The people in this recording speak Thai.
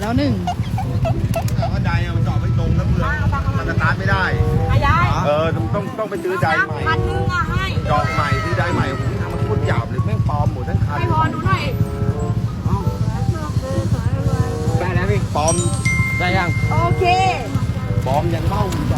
แล้วหนึ่งแต่ว่าไดอะมันเจาะไม่ตรงแล้วเพื่อนมันสตาร์ทไม่ได้อยายเออต้องต้องต้องไปซื้อใดใหม่พันหนึงอะให้เจาะใหม่ซื้อใดใหม่ผมทำมันพูดหยาบเลยแม่งปลอมหมดทั้งคันให้พอดูหน่อยได้แล้วพี่ปลอมได้ยังโอเค ปลอมยังเล่าอยู่จ้า